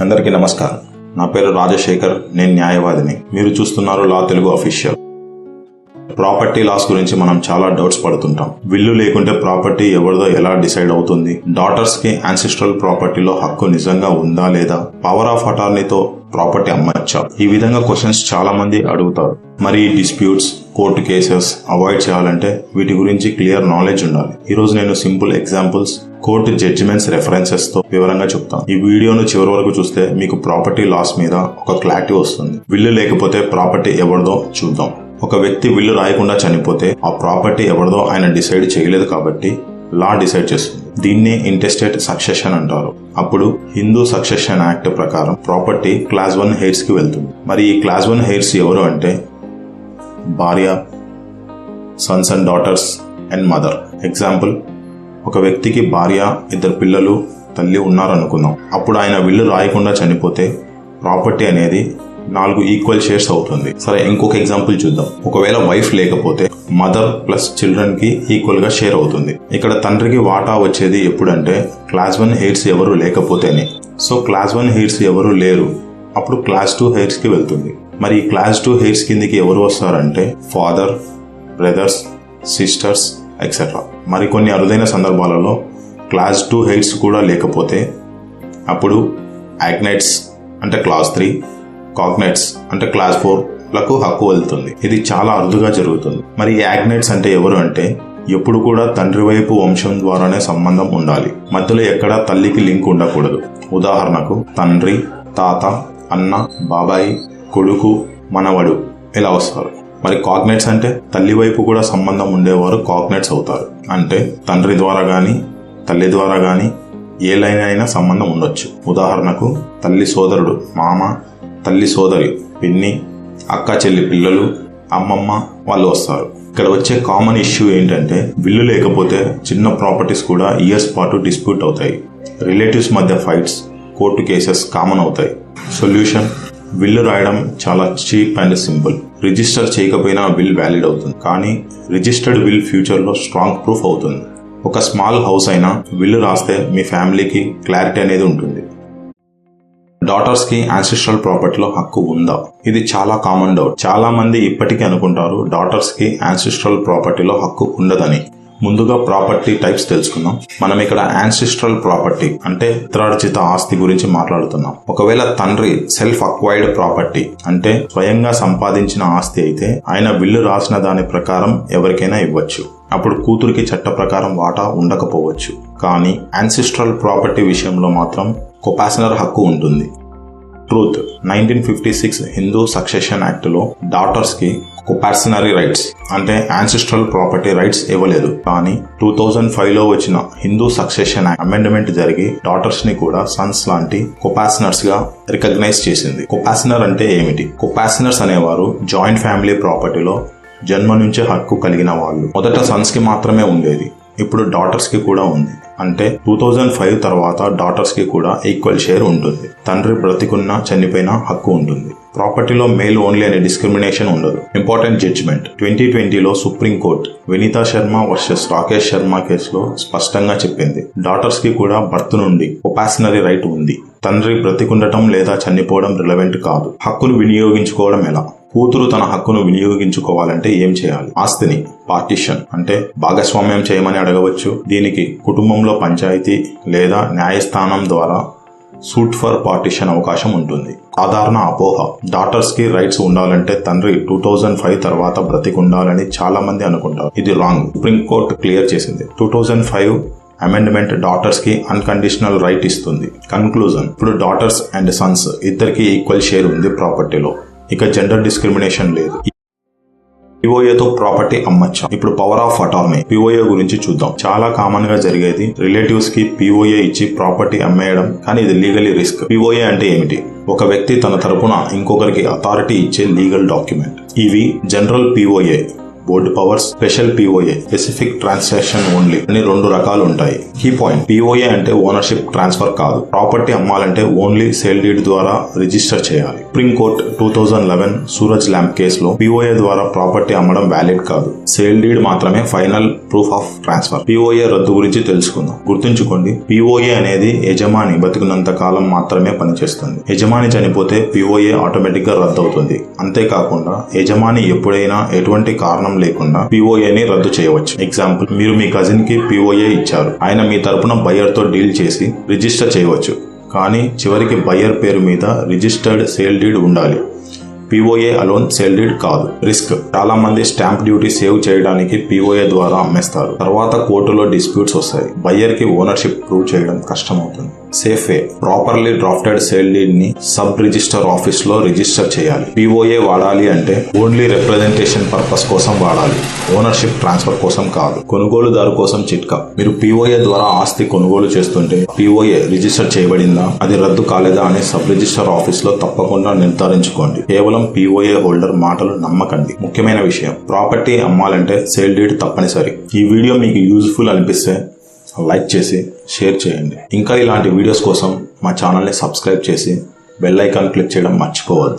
అందరికీ నమస్కారం. నా పేరు రాజశేఖర్ నేను న్యాయవాదిని. మీరు చూస్తున్నారు law Telugu official. Property laws గురించి మనం చాలా డౌట్స్ పడుతుంటాం. విల్లు లేకుంటే ప్రాపర్టీ ఎవరిదో ఎలా డిసైడ్ అవుతుంది? డాటర్స్కి యాన్సిస్ట్రల్ ప్రాపర్టీలో హక్కు నిజంగా ఉందా లేదా? పవర్ ఆఫ్ అటార్నీతో ప్రాపర్టీ అమ్మచ్చా? ఈ విధంగా క్వశ్చన్స్ చాలా మంది అడుగుతారు. మరి డిస్ప్యూట్స్ కోర్టు కేసెస్ అవాయిడ్ చేయాలంటే వీటి గురించి క్లియర్ నాలెడ్జ్ ఉండాలి. ఈ రోజు నేను సింపుల్ ఎగ్జాంపుల్స్ కోర్టు జడ్జిమెంట్స్ రెఫరెన్సెస్తో వివరంగా చెప్తాను. ఈ వీడియోను చివరి వరకు చూస్తే మీకు ప్రాపర్టీ లాస్ మీద ఒక క్లారిటీ వస్తుంది. విల్లు లేకపోతే ప్రాపర్టీ ఎవరిదో చూద్దాం. ఒక వ్యక్తి విల్లు రాయకుండా చనిపోతే ఆ ప్రాపర్టీ ఎవరిదో ఆయన డిసైడ్ చేయలేదు కాబట్టి లా డిసైడ్ చేస్తుంది. దీన్నే ఇంటెస్టేట్ సక్సెషన్ అంటారు. అప్పుడు హిందూ సక్సెషన్ యాక్ట్ ప్రకారం ప్రాపర్టీ క్లాస్ వన్ హెయిర్స్కి వెళ్తుంది. మరి ఈ క్లాస్ వన్ హెయిర్స్ ఎవరు అంటే? భార్య sons and daughters and mother example ఒక వ్యక్తికి భార్య ఇద్దరు పిల్లలు తల్లి ఉన్నారనుకుందాం. అప్పుడు ఆయన విల్లు రాయకుండా చనిపోతే ప్రాపర్టీ అనేది నాలుగు ఈక్వల్ షేర్స్ అవుతుంది. సరే ఇంకొక ఎగ్జాంపుల్ చూద్దాం. ఒకవేళ వైఫ్ లేకపోతే మదర్ ప్లస్ చిల్డ్రన్కి ఈక్వల్గా షేర్ అవుతుంది. ఇక్కడ తండ్రికి వాటా వచ్చేది ఎప్పుడంటే క్లాస్ వన్ హెయిర్స్ ఎవరు లేకపోతేనే సో క్లాస్ వన్ హెయిర్స్ ఎవరు లేరు. అప్పుడు క్లాస్ టూ హెయిర్స్కి వెళ్తుంది. మరి ఈ క్లాస్ టూ హెయిర్స్ కిందికి ఎవరు వస్తారంటే ఫాదర్ బ్రదర్స్ సిస్టర్స్ ఎక్సెట్రా మరికొన్ని అరుదైన సందర్భాలలో క్లాస్ టూ హెయిట్స్ కూడా లేకపోతే అప్పుడు యాగ్నైట్స్ అంటే క్లాస్ త్రీ కాగ్నైట్స్ అంటే క్లాస్ ఫోర్లకు హక్కు వెళ్తుంది. ఇది చాలా అరుదుగా జరుగుతుంది. మరి యాగ్నైట్స్ అంటే ఎవరు అంటే ఎప్పుడు కూడా తండ్రి వైపు వంశం ద్వారానే సంబంధం ఉండాలి. మధ్యలో ఎక్కడా తల్లికి లింక్ ఉండకూడదు. ఉదాహరణకు తండ్రి తాత అన్న బాబాయి కొడుకు మనవడు ఇలా వస్తారు. మరి కాగ్నెట్స్ అంటే తల్లి వైపు కూడా సంబంధం ఉండేవారు కాగ్నెట్స్ అవుతారు. అంటే తండ్రి ద్వారా గాని తల్లి ద్వారా గాని ఏ లైన్ అయినా సంబంధం ఉండొచ్చు. ఉదాహరణకు తల్లి సోదరుడు మామ తల్లి సోదరి పిన్ని అక్క చెల్లి పిల్లలు అమ్మమ్మ వాళ్ళు వస్తారు. ఇక్కడ వచ్చే కామన్ ఇష్యూ ఏంటంటే బిల్లు లేకపోతే చిన్న ప్రాపర్టీస్ కూడా ఇయర్స్ పాటు డిస్ప్యూట్ అవుతాయి. రిలేటివ్స్ మధ్య ఫైట్స్ కోర్టు కేసెస్ కామన్ అవుతాయి. సొల్యూషన్ బిల్లు రాయడం చాలా చీప్ అండ్ సింపుల్ రిజిస్టర్ చేయకపోయినా బిల్ వ్యాలిడ్ అవుతుంది. కానీ రిజిస్టర్డ్ బిల్ ఫ్యూచర్లో స్ట్రాంగ్ ప్రూఫ్ అవుతుంది. ఒక స్మాల్ హౌస్ అయినా బిల్లు రాస్తే మీ ఫ్యామిలీకి క్లారిటీ అనేది ఉంటుంది. డాటర్స్కి యాన్సిస్ట్రల్ ప్రాపర్టీలో హక్కు ఉందా? ఇది చాలా కామన్ డౌట్ చాలా మంది ఇప్పటికీ అనుకుంటారు డాటర్స్కి యాన్సిస్ట్రల్ ప్రాపర్టీలో హక్కు ఉండదని. ముందుగా ప్రాపర్టీ టైప్స్ తెలుసుకుందాం. మనం ఇక్కడ యాన్సిస్ట్రల్ ప్రాపర్టీ అంటే పిత్రార్జిత ఆస్తి గురించి మాట్లాడుతున్నాం. ఒకవేళ తండ్రి సెల్ఫ్ అక్వైర్డ్ ప్రాపర్టీ అంటే స్వయంగా సంపాదించిన ఆస్తి అయితే ఆయన బిల్లు రాసిన దాని ప్రకారం ఎవరికైనా ఇవ్వచ్చు. అప్పుడు కూతురికి చట్ట ప్రకారం వాటా ఉండకపోవచ్చు. కానీ యాన్సిస్ట్రల్ ప్రాపర్టీ విషయంలో మాత్రం కొపాసనర్ హక్కు ఉంటుంది. Truth nineteen fifty six Hindu succession యాక్ట్లో డాటర్స్కి కొపార్సనరీ రైట్స్ అంటే యాన్సిస్ట్రల్ ప్రాపర్టీ రైట్స్ ఇవ్వలేదు. కానీ టూ థౌజండ్ ఫైవ్లో వచ్చిన హిందూ సక్సెషన్ అమెండ్మెంట్ జరిగి డాటర్స్ని కూడా సన్స్ లాంటి కొపాసనర్స్గా రికగ్నైజ్ చేసింది. కొపాసనర్ అంటే ఏమిటి? కొపాసనర్స్ అనేవారు జాయింట్ ఫ్యామిలీ ప్రాపర్టీలో జన్మ నుంచే హక్కు కలిగిన వాళ్ళు. మొదట సన్స్కి మాత్రమే ఉండేది. ఇప్పుడు డాటర్స్కి కూడా ఉంది. అంటే టూ థౌజండ్ ఫైవ్ తర్వాత డాటర్స్కి కూడా ఈక్వల్ షేర్ ఉంటుంది. తండ్రి బ్రతికున్నా చనిపోయినా హక్కు ఉంటుంది. ప్రాపర్టీలో మేల్ ఓన్లీ అనే డిస్క్రిమినేషన్ ఉండదు. ఇంపార్టెంట్ జడ్జిమెంట్ ట్వంటీ ట్వంటీలో supreme court Vineeta Sharma versus Rakesh Sharma కేసులో స్పష్టంగా చెప్పింది. డాటర్స్కి కూడా బర్త్ నుండి ఒపాసినరీ రైట్ ఉంది. తండ్రి బ్రతికుండటం లేదా చనిపోవడం రిలవెంట్ కాదు. హక్కును వినియోగించుకోవడం ఎలా? కూతురు తన హక్కును వినియోగించుకోవాలంటే ఏం చేయాలి? ఆస్తిని పార్టిషన్ అంటే భాగస్వామ్యం చేయమని అడగవచ్చు. దీనికి కుటుంబంలో పంచాయతీ లేదా న్యాయస్థానం ద్వారా సూట్ ఫర్ పార్టిషన్ అవకాశం ఉంటుంది. సాధారణ అపోహ. డాటర్స్కి రైట్స్ ఉండాలంటే తండ్రి టూ థౌజండ్ ఫైవ్ తర్వాత బ్రతికుండాలని చాలా మంది అనుకుంటారు. ఇది రాంగ్. సుప్రీంకోర్టు క్లియర్ చేసింది. టూ థౌజండ్ ఫైవ్ అమెండ్మెంట్ డాటర్స్కి అన్కండిషనల్ రైట్ ఇస్తుంది. కన్క్లూజన్. ఇప్పుడు డాటర్స్ అండ్ సన్స్ ఇద్దరికి ఈక్వల్ షేర్ ఉంది ప్రాపర్టీలో. ఇక జెండర్ డిస్క్రిమినేషన్ లేదు. పిఓఏతో ప్రాపర్టీ అమ్మచ్చా? ఇప్పుడు పవర్ ఆఫ్ అటార్నీ పిఓఏ గురించి చూద్దాం. చాలా కామన్గా జరిగేది రిలేటివ్స్కి పిఓఏ ఇచ్చి ప్రాపర్టీ అమ్మేయడం కానీ ఇది లీగలీ రిస్క్ పిఓఏ అంటే ఏమిటి? ఒక వ్యక్తి తన తరపున ఇంకొకరికి అథారిటీ ఇచ్చే లీగల్ డాక్యుమెంట్ ఇవి general POA broad powers special POA specific transaction only అని రెండు రకాలు ఉంటాయి కీ పాయింట్ పిఓఏ అంటే ఓనర్షిప్ ట్రాన్స్ఫర్ కాదు. ప్రాపర్టీ అమ్మాలంటే ఓన్లీ సేల్ డీడ్ ద్వారా రిజిస్టర్ చేయాలి. Supreme court two thousand eleven Suraj lamp కేసులో పిఓఏ ద్వారా ప్రాపర్టీ అమ్మడం వ్యాలిడ్ కాదు. సేల్ డీడ్ మాత్రమే final proof of transfer POA రద్దు గురించి తెలుసుకుందాం. గుర్తుంచుకోండి పిఓఏ అనేది యజమాని బతికినంత కాలం మాత్రమే పనిచేస్తుంది. యజమాని చనిపోతే పిఓఏ ఆటోమేటిక్గా రద్దు అవుతుంది అంతేకాకుండా యజమాని ఎప్పుడైనా ఎటువంటి కారణం లేకుండా పిఓఏని రద్దు చేయవచ్చు. ఎగ్జాంపుల్ మీరు మీ కజిన్కి పిఓఏ ఇచ్చారు. ఆయన మీ తరపున బయర్తో డీల్ చేసి రిజిస్టర్ చేయవచ్చు. కానీ చివరికి బయ్యర్ పేరు మీద రిజిస్టర్డ్ సేల్ డీడ్ ఉండాలి. పిఓఏ అలోన్ సేల్ డీడ్ కాదు. రిస్క్ చాలా మంది స్టాంప్ డ్యూటీ సేవ్ చేయడానికి పిఓఏ ద్వారా అమ్మేస్తారు. తర్వాత కోర్టులో డిస్ప్యూట్స్ వస్తాయి. బయ్యర్కి ఓనర్షిప్ ప్రూవ్ చేయడం కష్టమవుతుంది. Safe way properly drafted sale డీడ్ని sub register ఆఫీస్లో రిజిస్టర్ చేయాలి. పిఓఏ వాడాలి అంటే ఓన్లీ రిప్రజెంటేషన్ పర్పస్ కోసం వాడాలి. ఓనర్షిప్ ట్రాన్స్ఫర్ కోసం కాదు. కొనుగోలుదారు కోసం చిట్కా. మీరు పిఓఏ ద్వారా ఆస్తి కొనుగోలు చేస్తుంటే పిఓఏ రిజిస్టర్ చేయబడిందా? అది రద్దు కాలేదా? అని సబ్ రిజిస్టర్ ఆఫీస్లో తప్పకుండా నిర్ధారించుకోండి. కేవలం పిఓఏ హోల్డర్ మాటలు నమ్మకండి. ముఖ్యమైన విషయం ప్రాపర్టీ అమ్మాలంటే సేల్ డీడ్ తప్పనిసరి. ఈ వీడియో మీకు యూజ్ఫుల్ అనిపిస్తే లైక్ చేసి షేర్ చేయండి. ఇంకా ఇలాంటి వీడియోస్ కోసం మా ఛానల్ని సబ్స్క్రైబ్ చేసి బెల్ ఐకాన్ క్లిక్ చేయడం మర్చిపోవద్దు.